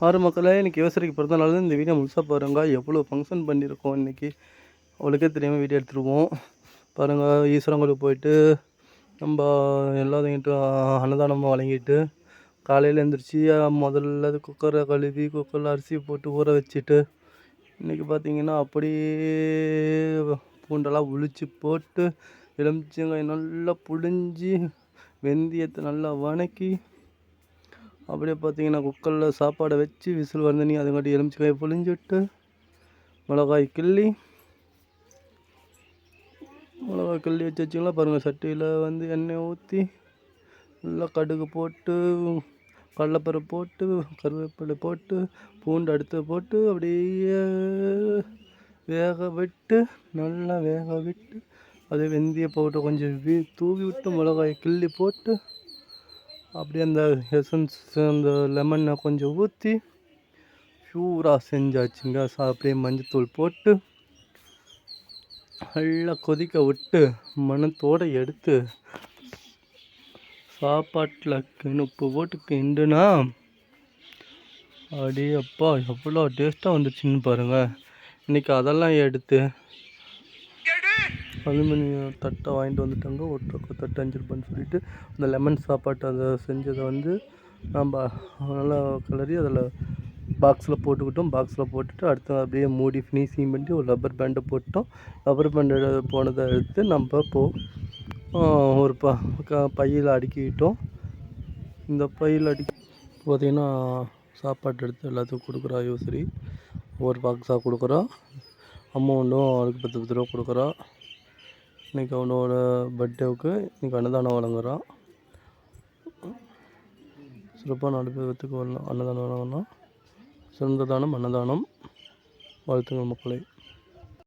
ஆறு மக்களே இன்றைக்கி யோசனைக்கு பிறந்த நாள் இந்த வீடியோ முழுசாக பாருங்க. எவ்வளோ ஃபங்க்ஷன் பண்ணியிருக்கோம் இன்றைக்கி அவளுக்கே தெரியாமல் வீடியோ எடுத்துருவோம். பாருங்கள் ஈஸ்வரங்களுக்கு போயிட்டு நம்ம எல்லாத்தையும் அன்னதானமாக வழங்கிட்டு காலையில் எழுந்திரிச்சி முதல்ல குக்கரை கழுவி குக்கரில் அரிசி போட்டு ஊற வச்சுட்டு இன்றைக்கி பார்த்தீங்கன்னா அப்படியே பூண்டெல்லாம் உளிச்சு போட்டு எலுமிச்சங்காய் நல்லா புழிஞ்சி வெந்தயத்தை நல்லா வணக்கி அப்படியே பார்த்தீங்கன்னா குக்கரில் சாப்பாடை வச்சு விசில் வந்து நீ அதுங்காட்டி எலுமிச்சக்காயை புழிஞ்சு விட்டு மிளகாய் கிள்ளி மிளகாய் கிள்ளி வச்சு வச்சிங்களா பாருங்கள் சட்டியில் வந்து எண்ணெய் ஊற்றி நல்லா கடுகு போட்டு கடலப்பருப்பு போட்டு கருவேப்பிலை போட்டு பூண்டு அடுத்து போட்டு அப்படியே வேக விட்டு நல்லா வேக விட்டு அது வெந்தய போட்டு கொஞ்சம் வீ தூவி விட்டு மிளகாய் கிள்ளி போட்டு அப்படியே அந்த எசன்ஸ் அந்த லெமனை கொஞ்சம் ஊற்றி ஷூராக செஞ்சாச்சுங்க. சா அப்படியே மஞ்சத்தூள் போட்டு நல்லா கொதிக்க விட்டு மணத்தோடு எடுத்து சாப்பாட்டில் கிணப்பு போட்டு கிண்டுனா அடே அப்பா எவ்வளோ டேஸ்ட்டாக வந்துச்சுன்னு பாருங்கள் இன்றைக்கி அதெல்லாம் எடுத்து அலுமினிய தட்டை வாங்கிட்டு வந்துட்டாங்க. ஒரு தட்டு அஞ்சு ரூபான்னு சொல்லிட்டு அந்த லெமன் சாப்பாட்டை அதை செஞ்சதை வந்து நம்ம நல்லா கிளறி அதில் பாக்ஸில் போட்டுக்கிட்டோம். பாக்ஸில் போட்டுட்டு அடுத்து அப்படியே மூடி ஃபினிஷிங் பண்ணி ஒரு ரப்பர் பேண்டை போட்டோம். ரப்பர் பேண்டு போனதை எடுத்து நம்ம போ ஒரு ப பையில் அடுக்கிக்கிட்டோம் இந்த பையில் அடுக்கி பார்த்திங்கன்னா சாப்பாடு எடுத்து எல்லாத்துக்கும் கொடுக்குறா யோசரி. ஒவ்வொரு பாக்ஸாக கொடுக்குறோம் அமௌண்ட்டும் அதுக்கு பத்து பத்து ரூபா கொடுக்குறோம் இன்றைக்கி அவனோட பர்த்டேவுக்கு இன்றைக்கி அன்னதானம் வழங்குறான். சிறப்பாக நாலு பேர்த்துக்கு வரலாம் அன்னதானம் வழங்கலாம் சிறந்த தானம் அன்னதானம். வாழ்த்துங்கள் மக்களை.